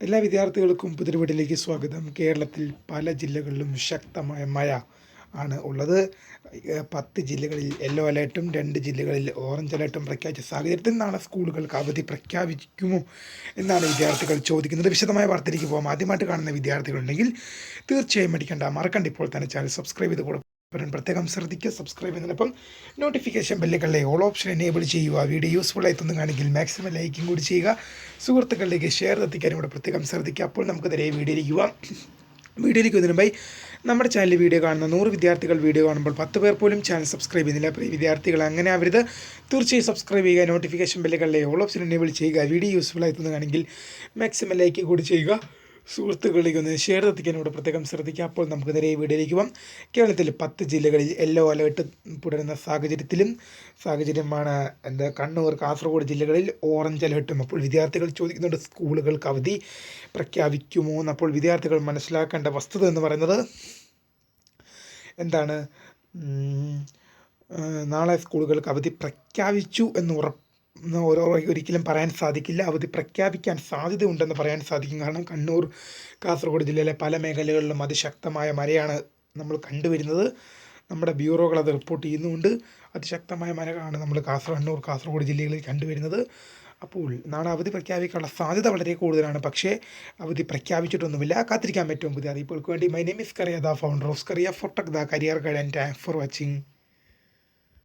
എല്ലാ വിദ്യാർത്ഥികൾക്കും പുതിരുവീടിലേക്ക് സ്വാഗതം. കേരളത്തിൽ പല ജില്ലകളിലും ശക്തമായ മഴ ആണ് ഉള്ളത്. പത്ത് ജില്ലകളിൽ യെല്ലോ അലേർട്ടും രണ്ട് ജില്ലകളിൽ ഓറഞ്ച് അലേർട്ടും പ്രഖ്യാപിച്ച സാഹചര്യത്തിൽ നാളെ സ്കൂളുകൾക്ക് അവധി പ്രഖ്യാപിക്കുമോ എന്നാണ് വിദ്യാർത്ഥികൾ ചോദിക്കുന്നത്. വിശദമായ വാർത്തയിലേക്ക് പോകാം ആദ്യമായിട്ട് കാണുന്ന വിദ്യാർത്ഥികളുണ്ടെങ്കിൽ തീർച്ചയായും മടിക്കണ്ട മറക്കണ്ട. ഇപ്പോൾ തന്നെ ചാനൽ സബ്സ്ക്രൈബ് ചെയ്ത് കൂടെ വരാൻ പ്രത്യേകം ശ്രദ്ധിക്കുക സബ്സ്ക്രൈബ് ചെയ്യുന്നതിനൊപ്പം നോട്ടിഫിക്കേഷൻ ബെല്ലുകളിലെ ഓൾ ഓപ്ഷൻ എനേബിൾ ചെയ്യുക. വീഡിയോ യൂസ്ഫുൾ ആയി തോന്നുകയാണെങ്കിൽ മാക്സിമം ലൈക്കും കൂടി ചെയ്യുക. സുഹൃത്തുക്കളിലേക്ക് ഷെയർ എത്തിക്കാനും കൂടെ പ്രത്യേകം ശ്രദ്ധിക്കുക. അപ്പോൾ നമുക്ക് നേരെ വീഡിയോയിലേക്ക് പോവാം. വീഡിയോയിലേക്ക് മുമ്പായി നമ്മുടെ ചാനലിൽ വീഡിയോ കാണുന്ന നൂറ് വിദ്യാർത്ഥികൾ വീഡിയോ കാണുമ്പോൾ പത്ത് പേർ പോലും ചാനൽ സബ്സ്ക്രൈബ് ചെയ്യുന്നില്ല. പ്രിയ വിദ്യാർത്ഥികൾ അങ്ങനെ ആവരുത് തീർച്ചയായും സബ്സ്ക്രൈബ് ചെയ്യുക നോട്ടിഫിക്കേഷൻ ബെല്ലുകളിലെ ഓൾ ഓപ്ഷൻ എനേബിൾ ചെയ്യുക. വീഡിയോ യൂസ്ഫുൾ ആയി തോന്നുകയാണെങ്കിൽ മാക്സിമം ലൈക്ക് കൂടി ചെയ്യുക. സുഹൃത്തുക്കളിലേക്ക് ഒന്ന് ഷെയർ എത്തിക്കാൻ ഇവിടെ പ്രത്യേകം ശ്രദ്ധിക്കുക അപ്പോൾ നമുക്ക് നേരെ ഈ വീഡിയോയിലേക്ക് പോകാം കേരളത്തിൽ പത്ത് ജില്ലകളിൽ യെല്ലോ അലേർട്ട് തുടരുന്ന സാഹചര്യത്തിലും സാഹചര്യമാണ് എന്താ കണ്ണൂർ കാസർഗോഡ് ജില്ലകളിൽ ഓറഞ്ച് അലേർട്ടും അപ്പോൾ വിദ്യാർത്ഥികൾ ചോദിക്കുന്നുണ്ട് സ്കൂളുകൾക്ക് അവധി പ്രഖ്യാപിക്കുമോ എന്നപ്പോൾ വിദ്യാർത്ഥികൾ മനസ്സിലാക്കേണ്ട വസ്തുത എന്ന് പറയുന്നത് എന്താണ്? നാളെ സ്കൂളുകൾക്ക് അവധി പ്രഖ്യാപിച്ചു എന്ന് ഉറപ്പ് ഓരോ ഒരിക്കലും പറയാൻ സാധിക്കില്ല. അവധി പ്രഖ്യാപിക്കാൻ സാധ്യത ഉണ്ടെന്ന് പറയാൻ സാധിക്കും. കാരണം കണ്ണൂർ കാസർഗോഡ് ജില്ലയിലെ പല മേഖലകളിലും അതിശക്തമായ മഴയാണ് നമ്മൾ കണ്ടുവരുന്നത്. നമ്മുടെ ബ്യൂറോകൾ അത് റിപ്പോർട്ട് ചെയ്യുന്നുമുണ്ട്. അതിശക്തമായ മഴയാണ് നമ്മൾ കാസർ കണ്ണൂർ കാസർഗോഡ് ജില്ലകളിൽ കണ്ടുവരുന്നത്. അപ്പോൾ നാളെ അവധി പ്രഖ്യാപിക്കാനുള്ള സാധ്യത വളരെ കൂടുതലാണ്. പക്ഷേ അവധി പ്രഖ്യാപിച്ചിട്ടൊന്നുമില്ല. കാത്തിരിക്കാൻ പറ്റും പുതിയ അറിയിപ്പുകൾക്ക് വേണ്ടി. My name is Kariya the founder of Kariya ഫോട്ടക് the career guide and thank for watching